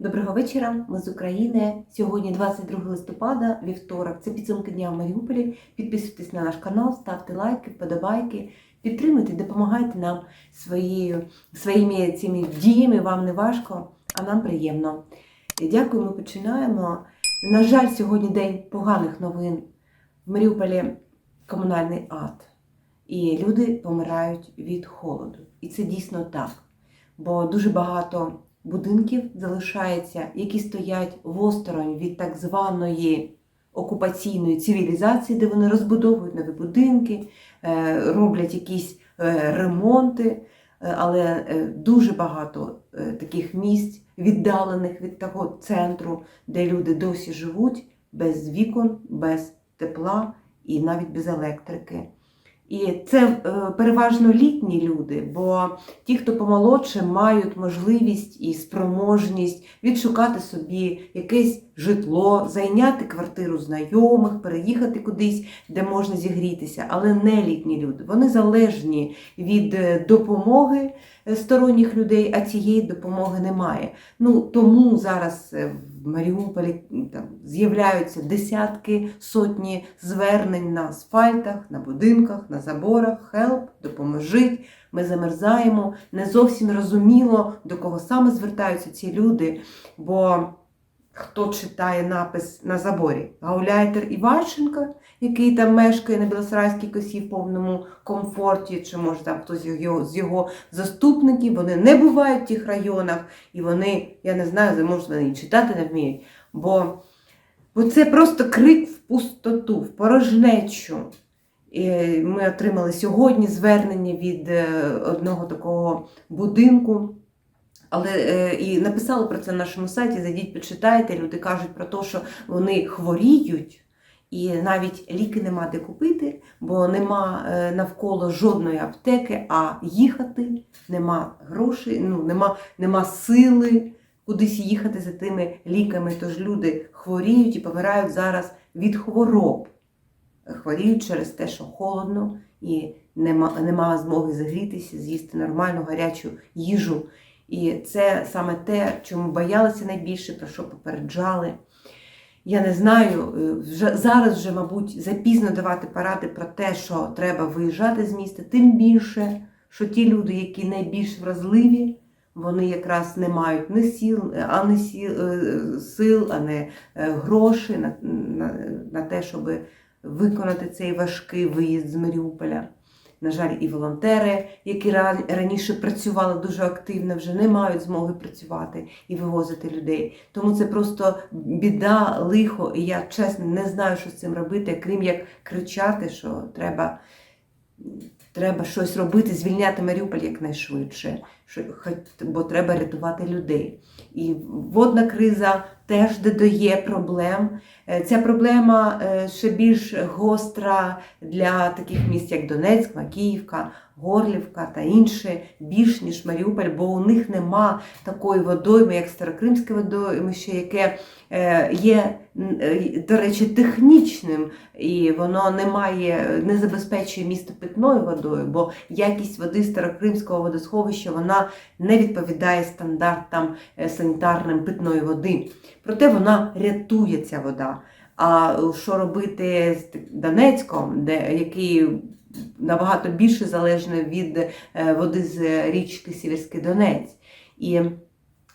Доброго вечора, ми з України. Сьогодні 22 листопада, вівторок. Це підсумки дня в Маріуполі. Підписуйтесь на наш канал, ставте лайки, вподобайки, підтримуйте, допомагайте нам своєю, своїми цими діями. Вам не важко, а нам приємно. Дякую, ми починаємо. На жаль, сьогодні день поганих новин. В Маріуполі комунальний ад. І люди помирають від холоду. І це дійсно так. Бо дуже багато будинків залишається, які стоять восторонь від так званої окупаційної цивілізації, де вони розбудовують нові будинки, е, роблять якісь е, ремонти, Е, але дуже багато таких місць, віддалених від того центру, де люди досі живуть без вікон, без тепла і навіть без електрики. І це е, переважно літні люди, бо ті, хто помолодше, мають можливість і спроможність відшукати собі якесь житло, зайняти квартиру знайомих, переїхати кудись, де можна зігрітися, але не літні люди. Вони залежні від е, допомоги сторонніх людей, а цієї допомоги немає. Ну тому зараз е, в Маріуполі там з'являються десятки, сотні звернень на асфальтах, на будинках, на заборах. Хелп, допоможіть. Ми замерзаємо. Не зовсім розуміло, до кого саме звертаються ці люди. Бо хто читає напис на заборі? Гауляйтер Іващенка, який там мешкає на Білосарайській косі в повному комфорті, чи може там хтось його, з його заступників, вони не бувають в тих районах, і вони, я не знаю, може вони читати не вміють. Бо, бо це просто крик в пустоту, в порожнечу. І ми отримали сьогодні звернення від е, одного такого будинку. Але е, і написали про це на нашому сайті. Зайдіть, почитайте. Люди кажуть про те, що вони хворіють, і навіть ліки нема де купити, бо нема е, навколо жодної аптеки, а їхати нема грошей, ну нема, нема сили кудись їхати за тими ліками. Тож люди хворіють і помирають зараз від хвороб. Хворіють через те, що холодно і нема, нема змоги загрітися, з'їсти нормальну гарячу їжу. І це саме те, чому боялися найбільше, про що попереджали. Я не знаю, е, вже, зараз вже, мабуть, запізно давати поради про те, що треба виїжджати з міста, тим більше, що ті люди, які найбільш вразливі, вони якраз не мають ні сіл, а не сіл, е, сил, а не е, грошей на, на, на те, щоб виконати цей важкий виїзд з Маріуполя. На жаль, і волонтери, які раніше працювали дуже активно, вже не мають змоги працювати і вивозити людей. Тому це просто біда, лихо, і я чесно не знаю, що з цим робити, крім як кричати, що треба, треба щось робити, звільняти Маріуполь якнайшвидше, бо треба рятувати людей. І водна криза теж додає проблем. Е, Ця проблема е, ще більш гостра для таких міст, як Донецьк, Макіївка, Горлівка та інші, більш ніж Маріуполь, бо у них нема такої водойми, як Старокримське водоймище, яке е, є, до речі, технічним, і воно не має, не забезпечує місто питною водою, бо якість води Старокримського водосховища вона не відповідає стандартам е, санітарним питної води. Проте вона рятує ця вода. А що робити з Донецьком, де який набагато більше залежний від е, води з річки Сіверський Донець? І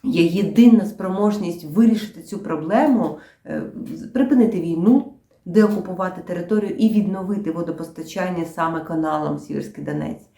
є єдина спроможність вирішити цю проблему, е, припинити війну, деокупувати територію і відновити водопостачання саме каналом Сіверський Донець.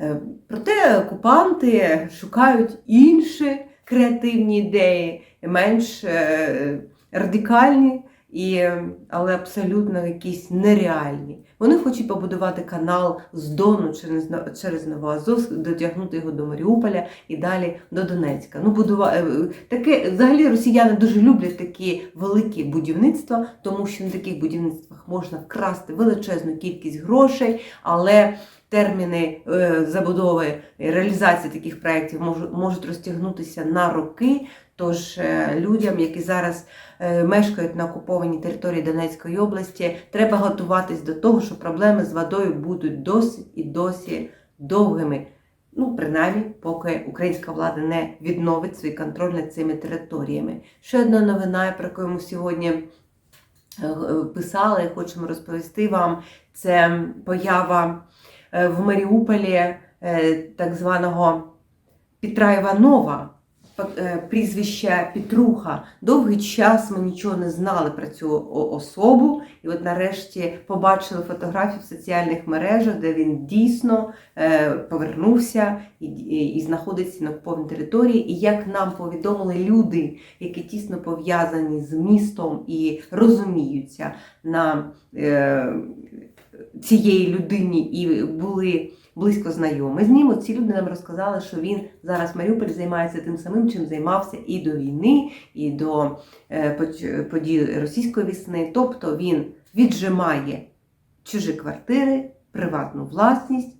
Е, Проте окупанти шукають інші креативні ідеї, менш е, радикальні, і, але абсолютно якісь нереальні. Вони хочуть побудувати канал з Дону через, через Новоазовськ, дотягнути його до Маріуполя і далі до Донецька. Ну, будува... е, таке, взагалі росіяни дуже люблять такі великі будівництва, тому що на таких будівництвах можна вкрасти величезну кількість грошей, але терміни е, забудови реалізації таких проєктів можуть розтягнутися на роки. Тож е, людям, які зараз е, мешкають на окупованій території Донецької області, треба готуватись до того, що проблеми з водою будуть досі і досі довгими. Ну, принаймні, поки українська влада не відновить свій контроль над цими територіями. Ще одна новина, про яку ми сьогодні е, писали, і хочемо розповісти вам, це поява в Маріуполі так званого Петра Іванова, прізвище Петруха. Довгий час ми нічого не знали про цю особу, і от нарешті побачили фотографії в соціальних мережах, де він дійсно е, повернувся і, знаходиться на окупованій території. І як нам повідомили люди, які тісно пов'язані з містом і розуміються на е, цієї людині і були близько знайомі з ним. Ці люди нам розказали, що він зараз в Маріуполі займається тим самим, чим займався і до війни, і до е, подій російської весни. Тобто він віджимає чужі квартири, приватну власність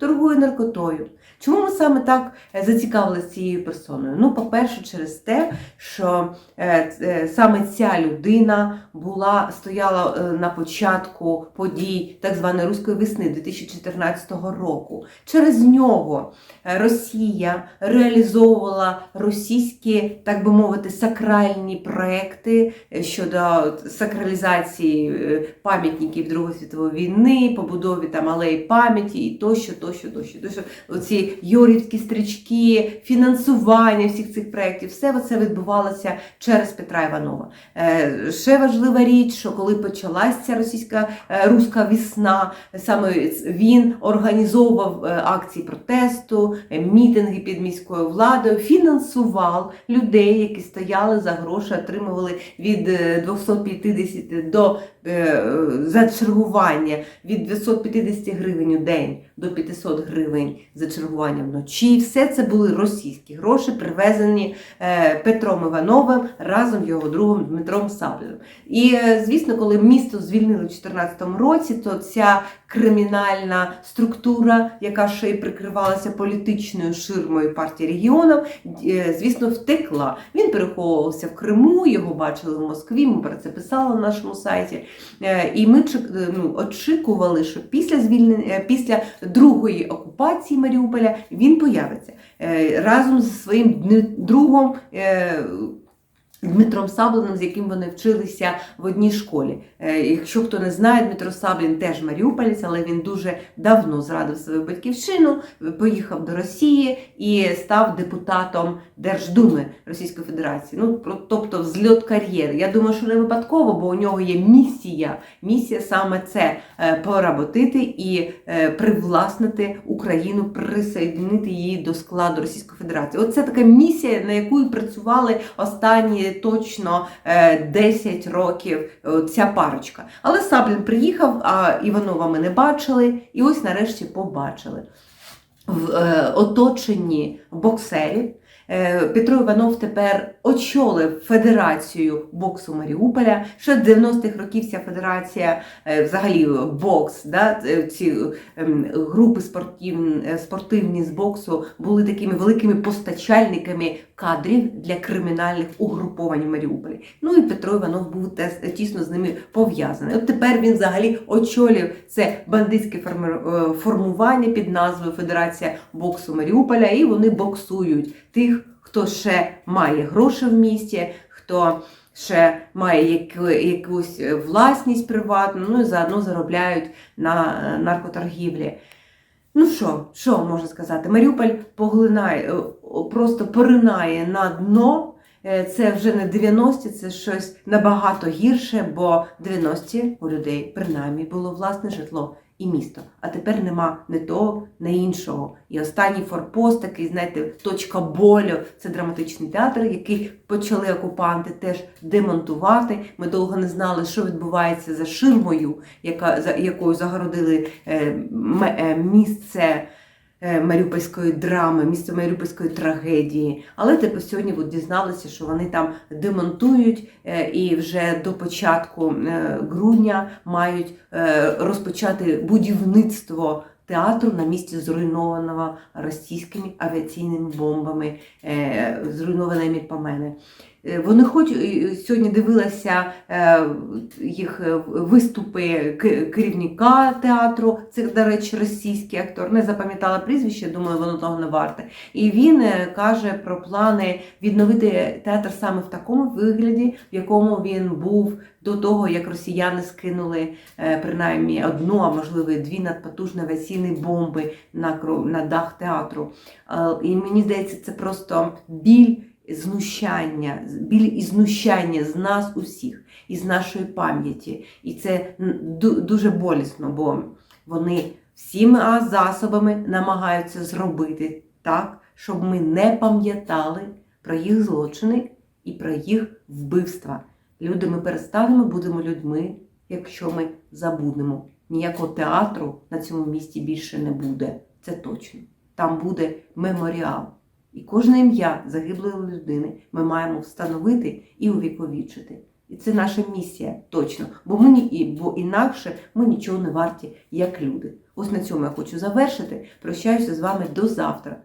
торгує наркотою. Чому ми саме так е, зацікавилися цією персоною? Ну, по-перше, через те, що е, е, саме ця людина була стояла на початку подій так званої руської весни 2014 року. Через нього Росія реалізовувала російські, так би мовити, сакральні проекти щодо сакралізації пам'ятників Другої світової війни, побудові там алеї пам'яті і тощо, тощо, тощо. тощо. Оці Йорівські стрічки, фінансування всіх цих проєктів, все це відбувалося через Петра Іванова. Е, Ще важлива річ, що коли почалася ця російська е, руська весна, саме він організовував е, акції протесту, мітинги під міською владою, фінансував людей, які стояли за гроші, отримували від е, 250 до за чергування від 250 гривень у день до 500 гривень за чергування вночі. Все це були російські гроші, привезені е, Петром Івановим разом з його другом Дмитром Саблем. І е, звісно, коли місто звільнили у 2014 році, то ця кримінальна структура, яка ще й прикривалася політичною ширмою партії регіонів, е, звісно, втекла. Він переховувався в Криму, його бачили в Москві. Ми про це писали на нашому сайті. І ми ну, очікували, що після звільнення, після другої окупації Маріуполя він появиться е, разом зі своїм другом. Дмитром Саблиным, з яким вони вчилися в одній школі. Е, Якщо хто не знає, Дмитро Саблін теж маріуполець, але він дуже давно зрадив свою батьківщину, поїхав до Росії і став депутатом Держдуми Російської Федерації. Ну, про- тобто взльот кар'єри. Я думаю, що не випадково, бо у нього є місія. Місія саме це е, поработити і е, привласнити Україну, присоединити її до складу Російської Федерації. Оце така місія, на яку працювали останні точно е, 10 років е, ця парочка. Але Саблін приїхав, а Іванова ми не бачили, і ось нарешті побачили. В е, оточенні боксерів Е, Петро Іванов тепер очолив Федерацію боксу Маріуполя. Ще з 90-х років ця федерація, е, взагалі бокс, да, е, ці ем, групи спортивні, е, спортивні з боксу були такими великими постачальниками кадрів для кримінальних угруповань в Маріуполі. Ну і Петро Іванов був тісно з ними пов'язаний. От тепер він взагалі очолив це бандитське е, формування під назвою Федерація боксу Маріуполя, і вони боксують тих, хто ще має гроші в місті, хто ще має яку- якусь е, власність приватну, ну і заодно заробляють на е, наркоторгівлі. Ну що, що можна сказати? Маріуполь поглинає, е, просто поринає на дно. Це вже не 90-ті, це щось набагато гірше, бо 90-ті у людей принаймні було власне житло і місто. А тепер нема не того, не іншого. І останній форпост, такий, знаєте, точка болю, це драматичний театр, який почали окупанти теж демонтувати. Ми довго не знали, що відбувається за ширмою, яка за якою загородили е, е, місце. Е, Маріупольської драми, місце Маріупольської трагедії. Але тепер сьогодні от дізналися, що вони там демонтують е, і вже до початку е, грудня мають розпочати будівництво театру на місці зруйнованого російськими авіаційними бомбами, зруйнованої Мірпамени. Е, Вони хоч е, сьогодні дивилася е, їх е, виступи керівника театру. Це, до речі, російський актор. Не запам'ятала прізвище, думаю, воно того не варте. І він е, каже про плани відновити театр саме в такому вигляді, в якому він був до того, як росіяни скинули е, принаймні одну, а можливо дві надпотужні авіаційні бомби на на дах театру. Е, І мені здається, це просто біль знущання, біль і знущання з нас усіх, із нашої пам'яті. І це дуже болісно, бо вони всіма засобами намагаються зробити так, щоб ми не пам'ятали про їх злочини і про їх вбивства. Люди, ми перестанемо, будемо людьми, якщо ми забудемо. Ніякого театру на цьому місці більше не буде. Це точно. Там буде меморіал. І кожне ім'я загиблої людини ми маємо встановити і увіковічити. І це наша місія точно. Бо ми бо інакше ми нічого не варті, як люди. Ось на цьому я хочу завершити. Прощаюся з вами до завтра.